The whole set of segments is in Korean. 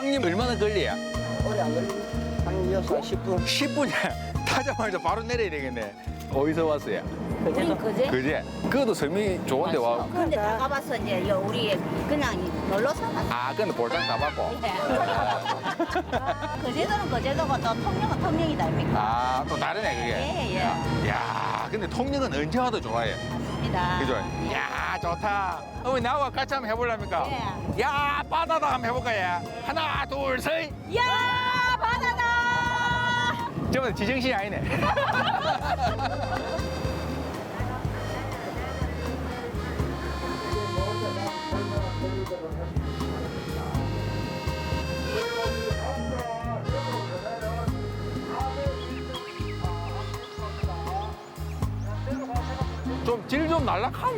항님 얼마나 걸려요? 오래 안 걸리고 한 6, 10분 10분이야. 타자마자 바로 내려야 되겠네. 어디서 왔어요? 우린 그제? 그제? 그것도 섬이 좋은데 와. 근데 다 가봤어 이제 여 우리 그냥 놀러 살았어. 아, 근데 볼장 다 받고. 거제도는 거제도고 또 통영은 통영이다 아닙니까? 아, 또 다르네, 그게. 예, 예. 야, 근데 통영은 언제 와도 좋아해. 맞습니다. 그죠? 야, 좋다. 어머니, 나와 같이 한번 해보랍니까? 예. 야, 바다다 한번 해볼까, 예? 하나, 둘, 셋. 야 바다다! 저번에 지정신이 아니네. 좀 질좀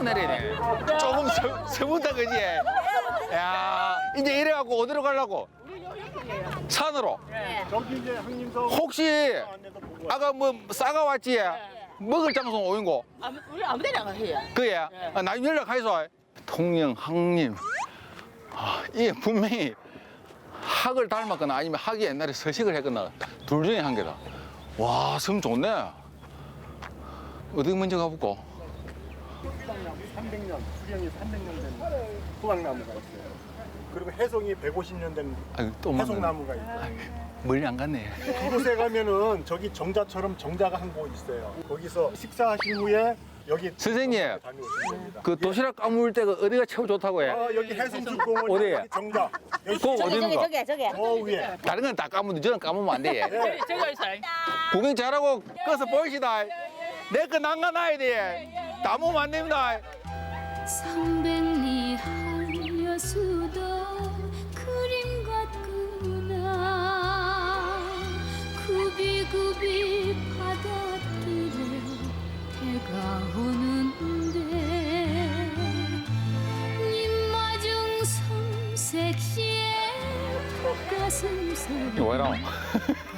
내려야 돼. 조금 서, 서문다 그지? 야, 이제 이래갖고 어디로 가려고? 산으로. 저기 이제 항림성 혹시 아까 뭐 싸가 왔지? 먹을 장소 오인 거? 아무, 우리 아무 데나 가세요. 그게? 아, 나 연락하이소. 통영 항림. 아, 이게 분명히 학을 닮았거나 아니면 학이 옛날에 서식을 했거나 둘 중에 한 개다. 와, 섬 좋네. 어디 먼저 가볼까? 수박나무 300년, 수령이 300년 된 수박나무가 있어요. 그리고 해송이 150년 된 아유, 또. 해송나무가 있어요. 멀리 안 갔네. 그곳에 가면은 저기 정자처럼 정자가 한 곳 있어요. 거기서 식사하신 후에 여기 선생님. 그 도시락 까물 때가 어디가 최고 좋다고 해? 아, 여기 해송주공원? 여기 정자. 여기 그거 저기 어디 있는 저기 거? 저기 저기. 저 위에. 다른 건 다 까면 돼. 저는 까면 안 돼. 네. 제가 있어요. 구경 잘하고 꺼서 보이시다. 내 거 난간놔야 돼. 다 먹으면 안 됩니다. 삼백리 한여수도 그림 같구나 굽이굽이 바닷길에 해가 오는데 입마중 섬색시에 폭가슴새 이거 왜라?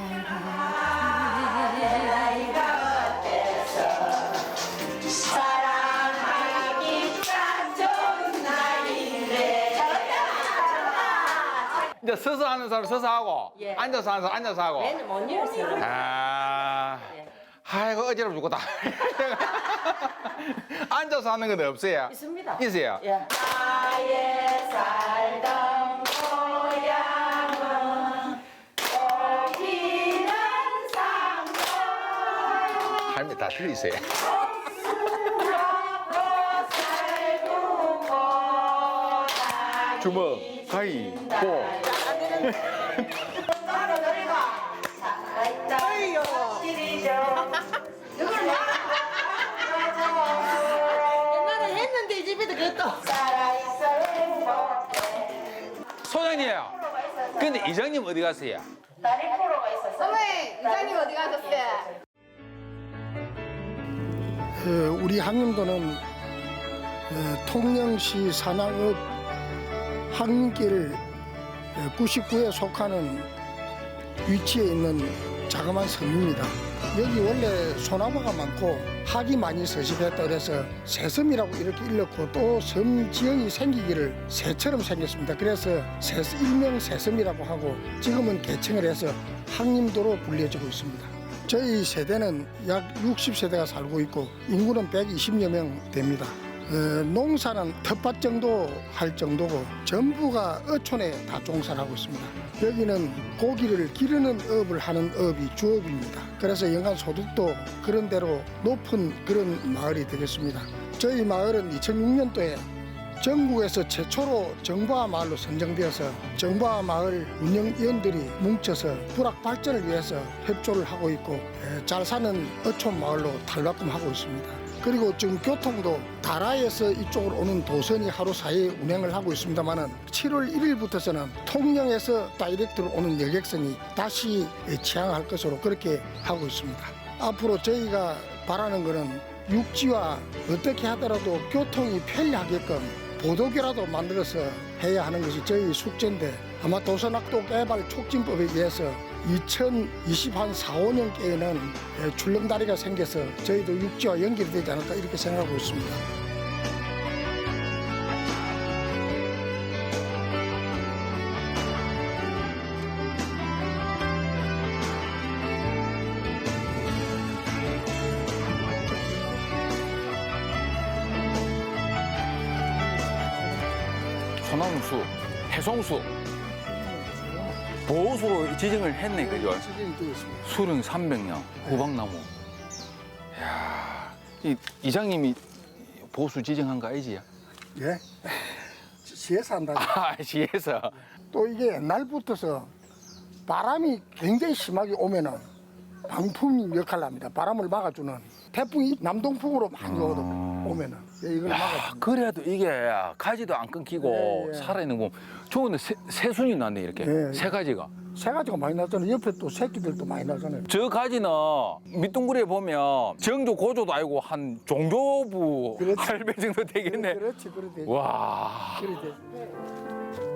이제 서서 하는 사람 서서 하고 예. 앉아서 하는 사람 앉아서 하고 얘는 못 열었어요. 아 예. 아이고 어지럽 죽겠다 앉아서 하는 건 없어요 있습니다. 있어요 예. 할머니 다 들리세요 주먹 가위 보 옛날에 했는데 이 집에도 그것도. 소장님 근데 이장님 어디 갔어요? 선생님, 이장님 어디 가셨어요? 어, 우리 항림도는 어, 통영시 산악읍 항길 99에 속하는 위치에 있는 자그마한 섬입니다. 여기 원래 소나무가 많고 학이 많이 서식했다 그래서 새섬이라고 이렇게 일렀고 또 섬 지형이 생기기를 새처럼 생겼습니다. 그래서 새, 일명 새섬이라고 하고 지금은 개칭을 해서 항림도로 불려지고 있습니다. 저희 세대는 약 60세대가 살고 있고 인구는 120여 명 됩니다. 어, 농사는 텃밭 정도 할 정도고 전부가 어촌에 다 종사를 하고 있습니다. 여기는 고기를 기르는 업을 하는 업이 주업입니다. 그래서 연간 소득도 그런 대로 높은 그런 마을이 되겠습니다. 저희 마을은 2006년도에 전국에서 최초로 정부화 마을로 선정되어서 정부화 마을 운영위원들이 뭉쳐서 불악 발전을 위해서 협조를 하고 있고 에, 잘 사는 어촌 마을로 탈바꿈하고 있습니다. 그리고 지금 교통도 다라에서 이쪽으로 오는 도선이 하루 사이에 운행을 하고 있습니다만은 7월 1일부터서는 통영에서 다이렉트로 오는 여객선이 다시 취항할 것으로 그렇게 하고 있습니다. 앞으로 저희가 바라는 것은 육지와 어떻게 하더라도 교통이 편리하게끔 보도교라도 만들어서 해야 하는 것이 저희 숙제인데 아마 도서낙도 개발 촉진법에 의해서 2020한 4, 5년께에는 출렁다리가 생겨서 저희도 육지와 연결되지 않을까 이렇게 생각하고 있습니다. 천왕수, 해성수 보호수로 지정을 했네, 그죠? 지정이 되어 있습니다. 수령 300년, 구박나무. 이야, 이 이장님이 보수 지정한 거 알지? 예. 시에서 한다. 아, 시에서. 또 이게 옛날부터서 바람이 굉장히 심하게 오면은 방풍 역할을 합니다. 바람을 막아주는 태풍이 남동풍으로 많이 오거든 오면은 예, 이걸 야, 막아줍니다. 그래도 이게 가지도 안 끊기고 예, 예. 살아있는 거. 좋은데 새, 새순이 났네, 이렇게. 예, 예. 새 가지가. 새 가지가 많이 나잖아요. 옆에 또 새끼들도 많이 나잖아요. 저 가지는 밑둥그리에 보면 정조 고조도 아니고 한 종조부 그렇지. 할배 정도 되겠네. 그렇지, 그렇지. 와. 그렇지.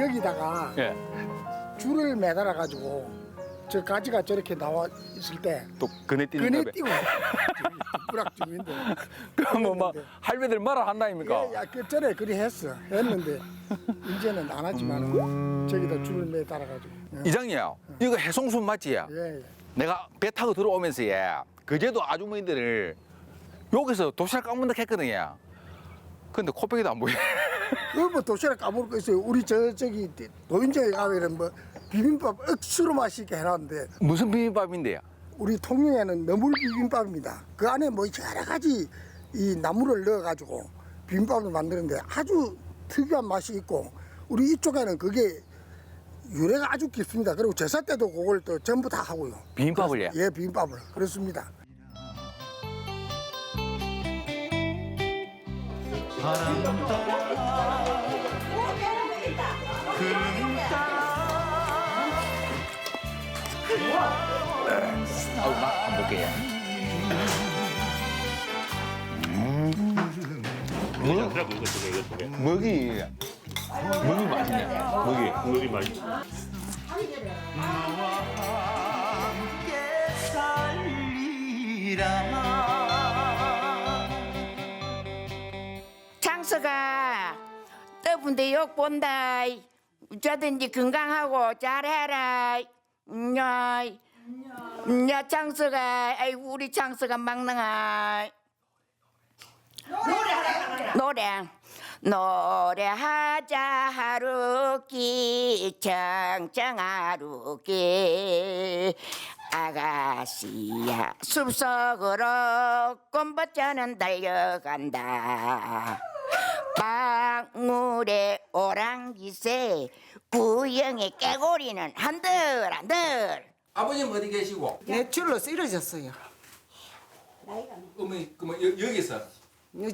여기다가 예. 줄을 매달아 가지고 저 가지가 저렇게 나와 있을 때 또 그네 뛰는 그네 거. 띄고 부락 중인데 그러면 막 할배들 말을 한다입니까? 예, 야, 그 전에 그리 했어 했는데 이제는 안 하지만 저기다 줄을 매달아 가지고 이장이야. 이거 해송순 맞지? 예, 예. 내가 배 타고 들어오면서 예. 그제도 아주머니들을 여기서 도시락 까문다 했거든요. 근데 코빼기도 안 보여. 그뭐 도시락 까먹을 거 있어요. 우리 저 저기 노인정에 가면은 뭐 비빔밥 억수로 맛있게 해놨는데 무슨 비빔밥인데요? 우리 통영에는 너물 비빔밥입니다. 그 안에 뭐 여러 가지 이 나물을 넣어가지고 비빔밥을 만드는데 아주 특이한 맛이 있고 우리 이쪽에는 그게 유래가 아주 깊습니다. 그리고 제사 때도 그걸 또 전부 다 하고요. 비빔밥을요? 예, 비빔밥을 그렇습니다. 아우, 맛안 볼게요. 음. 먹이, 먹이 맛있네. 먹이. 많이. 장서가 떠분데 욕 본다. 어쩌든지 건강하고 잘해라. 야, 야 장서가, 아이고 우리 장서가 막능아. 노래 노래하자. 하루끼 청청하루끼 아가씨야 숲속으로 꽃벗자는 달려간다 강물에 오랑기새 구영의 깨고리는 한들 한들 아버님 어디 계시고? 내 줄로 쓰러졌어요. 어머니, 그러면 여, 여기서?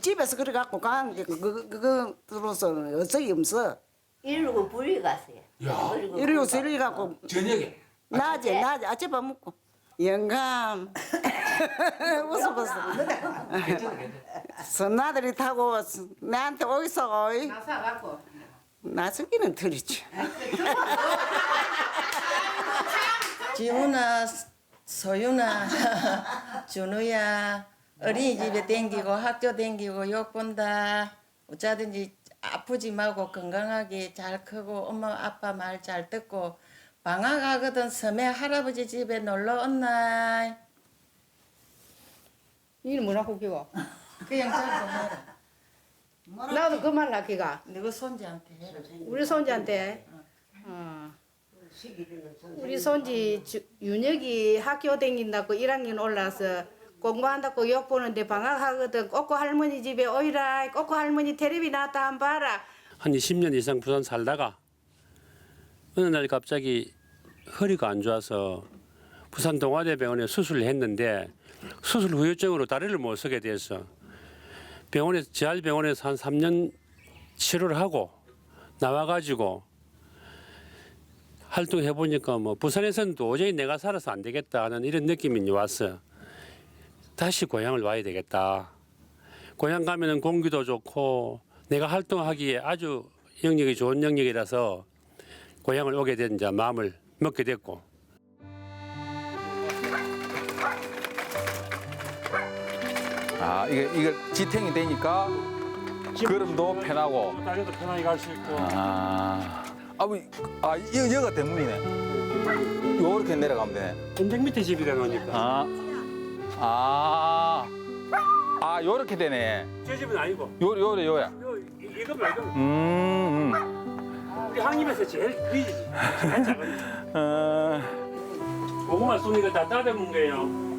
집에서 그래 갖고 가는데 그거 그거 들어서 어석이 없어. 이러고 불이 갔어요. 야, 이리고 저리 갖고 저녁에. 낮에 낮에 아침밥 먹고 영감 웃어 봤어. 손나들이 타고 나한테 어디서 어이? 나사 갖고 나서기는 들이지. 지훈아, 소윤아, 준우야, 어린이집에 댕기고 학교 댕기고 욕 본다. 어쩌든지 아프지 말고 건강하게 잘 크고 엄마 아빠 말 잘 듣고 방학하거든 섬에 할아버지 집에 놀러 온나. 이는 뭐라 고 기고? 그냥 짧고 해라. 나도 그말 하기가. 너가 손자한테 해라. 우리 손지한테? 어. 우리 손지 주- 윤혁이 학교 다닌다고 1학년 올라서 공부한다고 욕 보는데 방학하거든. 꼬꼬 할머니 집에 오이라. 꼬꼬 할머니 텔레비 나왔다 한 봐라. 한 20년 이상 부산 살다가 어느 날 갑자기 허리가 안 좋아서 부산 동아대병원에 수술을 했는데 수술 후유증으로 다리를 못 서게 돼서 병원에 재활 병원에서 한 3년 치료를 하고 나와 가지고 활동해 보니까 뭐 부산에서는 도저히 내가 살아서 안 되겠다 하는 이런 느낌이 왔어. 다시 고향을 와야 되겠다. 고향 가면은 공기도 좋고 내가 활동하기에 아주 영역이 좋은 영역이라서 고향을 오게 된 이제 마음을 먹게 됐고 아, 이게, 이게 지탱이 되니까 걸음도 편하고. 다리도 편하게 갈 수 있고 아, 아버지, 아, 이 여가 대문이네. 요렇게 내려가면 되네. 언덕 밑에 집이가 나오니까. 아, 아, 아, 요렇게 되네. 저 집은 아니고. 요, 요래, 요래. 요, 이- 이거 말고 음, 음. 우리 항림에서 제일 작은. 어, 고구마 순이가 다 따듬은 거예요.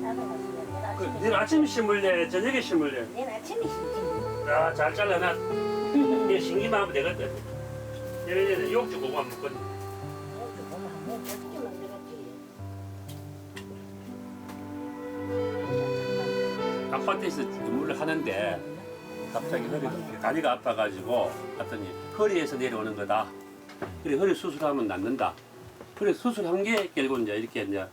그, 내일 아침에 심을래, 저녁에 심을래. 내일 아침에 심지. 아, 잘 잘라놔. 이게 신기만 하면 되거든. 얘네는 욕주 고구마 먹거든. 아파트에서 근무를 하는데 갑자기 허리가 다리가 아파가지고 갔더니 허리에서 내려오는 거다. 그래 허리 수술하면 낫는다. 그래 수술한 게 결국 이제 이렇게 이제 어,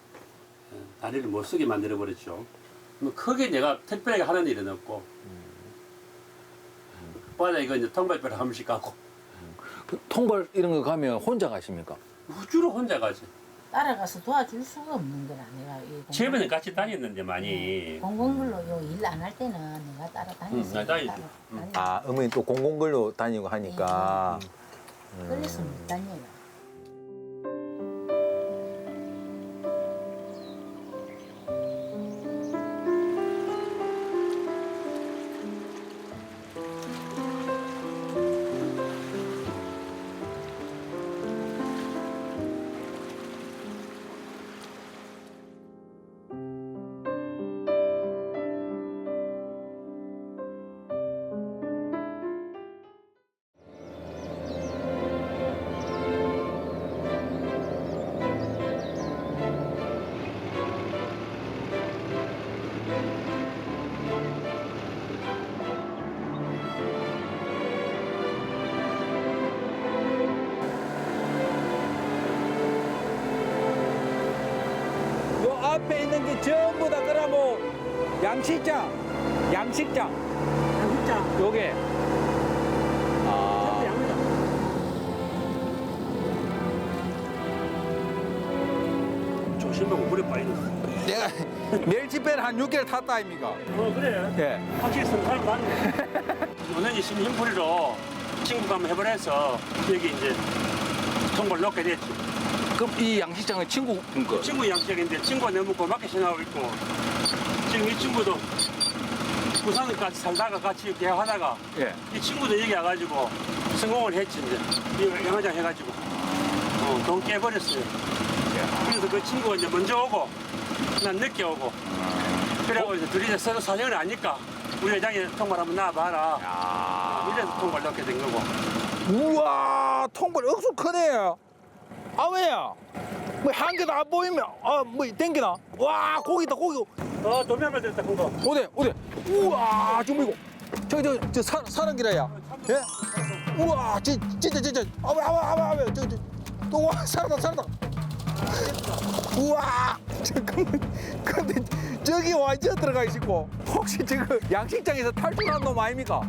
다리를 못 쓰게 만들어 버렸죠. 뭐 크게 내가 특별하게 하는 일은 없고. 맞아 이거 이제 통발뼈를 한 번씩 가고 그 통발 이런 거 가면 혼자 가십니까? 주로 혼자 가지. 따라가서 도와줄 수가 없는 거라 내가 이 공공- 집에는 같이 다녔는데 많이. 공공근로 일 안 할 때는 내가 따라 다녔어. 응, 나 다니지. 응. 아, 어머니 또 공공근로 다니고 하니까. 그래서 못 다녀요. 요 양식장, 양식장. 양식장. 요게. 아, 조심하고 물에 빠지는 내가 멸치배를 한 6개월 탔다 아닙니까? 어 그래. 예. 확실히 선사람 많네. 오늘 이 힘풀이로 친구가 한번 해보래서 여기 이제 통보를 넣게 됐지. 그럼 이 양식장은 친구 거. 친구 양식인데 친구가 너무 고맙게 생각하고 있고 지금 이 친구도 부산을 같이 살다가 같이 계약하다가 예. 이 친구도 여기 와가지고 성공을 했지 이제 이 영화장 해가지고 어, 돈 깨버렸어요. 그래서 그 친구가 이제 먼저 오고 난 늦게 오고 그래고 이제 둘이 이제 서로 사정을 아니까 우리 회장이 통발 한번 나와봐라. 야. 이래서 통발 넣게 된 거고. 우와, 통발 억수 크네. 아왜야? 뭐한 개도 안 보이면 아뭐 땡기나? 와 고기다 고기. 어, 도미 한번 들었다 큰 거. 어디 어디? 우와 지금 이거 저기 저저 사 사는 기라야. 예? 우와 진 진짜 진짜 아왜 아왜 아왜 아왜 저저 또 와 살았다 살았다. 우와 잠깐만 근데 저기 완전 들어가 있고 혹시 지금 양식장에서 탈출한 놈 아닙니까?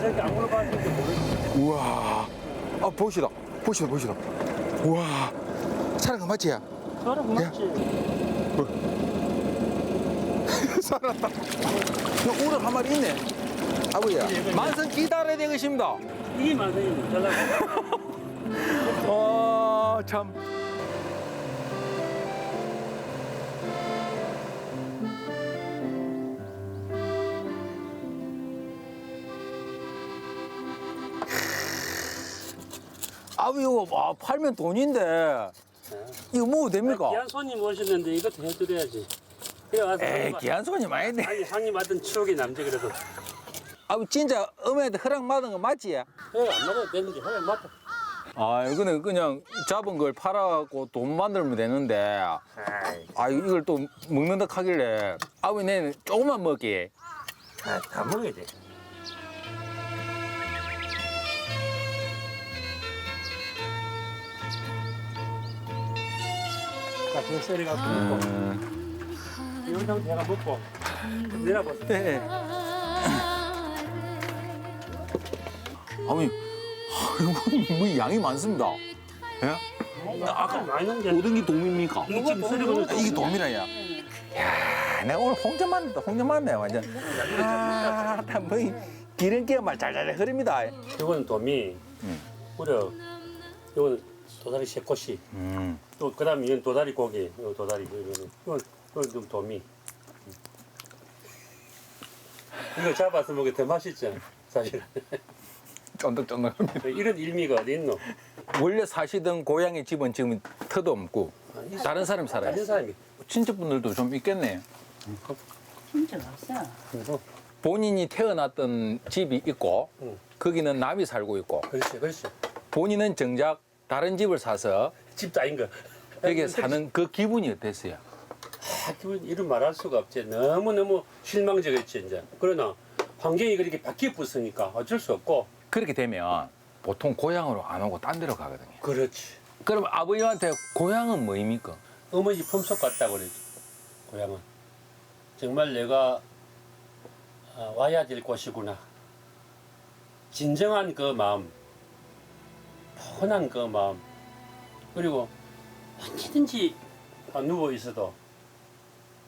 저기 아무나 봤는데 모르겠어. 우와 아 보시다 보시다 보시다 우와 거 맞지? 저런 거 맞지? 살았다. 저 우럭 한 마리 있네. 아버야. 만선 기다려야 되겠습니다. 이게 만성이네. 잘나가. 어, 참. 아버 이거 와, 팔면 돈인데 이거 먹어도 됩니까? 귀한 손님 오셨는데 이것도 해드려야지. 그래 와서 에이 귀한 손이 많이 돼. 아니 상님 왔던 추억이 남지 그래도. 아버 진짜 어머니한테 허락 받은 거 맞지? 내가 안 맞아도 되는지 하나 맞다. 아 이거는 그냥 잡은 걸 팔아갖고 돈 만들면 되는데 아 이걸 또 먹는다 하길래 아버지 내는 조금만 먹게 다, 다 먹어야 돼. 자, 그 썰어갖고 먹고. 이런 내가 먹고 내려보세요. 네. 아버님 아, 이거 뭐 양이 많습니다 예? 아까 많이 넣는데 모든 게 도미입니까? 이게 지금 아, 이게 도미라야 야 내가 오늘 홍점 맞다 홍점 맞네 완전 아 다뭐 기름기가 막 잘잘 흐릅니다 이거는 도미, 음. 우려, 이거는 도다리 새꼬시. 음. 또 그다음 이건 도다리 고기. 요 도다리 이거는 이건 이건 좀 도미. 이거 잡아서 먹으면 더 맛있죠. 사실 쫀득쫀득합니다. 이런 일미가 어디 있노? 원래 사시던 고향의 집은 지금 터도 없고 아, 다른 사람이 살아요. 다른 사람이. 친척분들도 좀 있겠네요. 진짜 없어. 그리고 본인이 태어났던 집이 있고 응. 거기는 남이 살고 있고 그렇지, 그렇지. 본인은 정작 다른 집을 사서 집도 아닌 거. 여기 사는 그 기분이 어땠어요? 아, 이름 말할 수가 없지. 너무 너무 실망적이었지 이제. 그러나 환경이 그렇게 바뀌어 부으니까 어쩔 수 없고. 그렇게 되면 보통 고향으로 안 오고 딴 데로 가거든요. 그렇지. 그럼 아버님한테 고향은 뭐입니까? 어머니 품속 같다고 그러지. 고향은. 정말 내가 아, 와야 될 곳이구나. 진정한 그 마음, 편한 그 마음, 그리고 언제든지 누워 있어도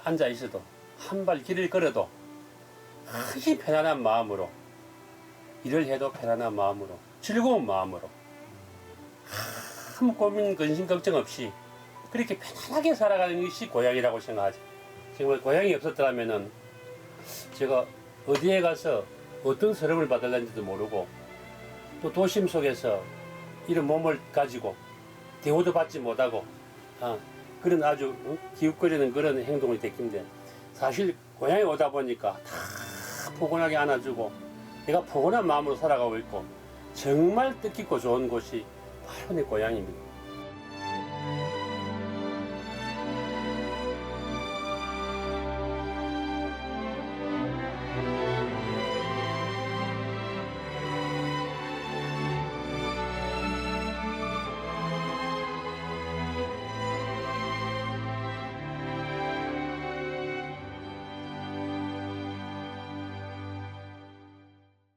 앉아 있어도 한 발 길을 걸어도 크게 편안한 마음으로 일을 해도 편안한 마음으로 즐거운 마음으로 아무 고민 근심 걱정 없이 그렇게 편안하게 살아가는 것이 고향이라고 생각하지. 정말 고향이 없었더라면은 제가 어디에 가서 어떤 서름을 받을는지도 모르고 또 도심 속에서 이런 몸을 가지고 대우도 받지 못하고 아, 그런 아주 어? 기웃거리는 그런 행동을 됐긴데 사실 고향에 오다 보니까 다 포근하게 안아주고 내가 포근한 마음으로 살아가고 있고 정말 뜻깊고 좋은 곳이 바로 내 고향입니다.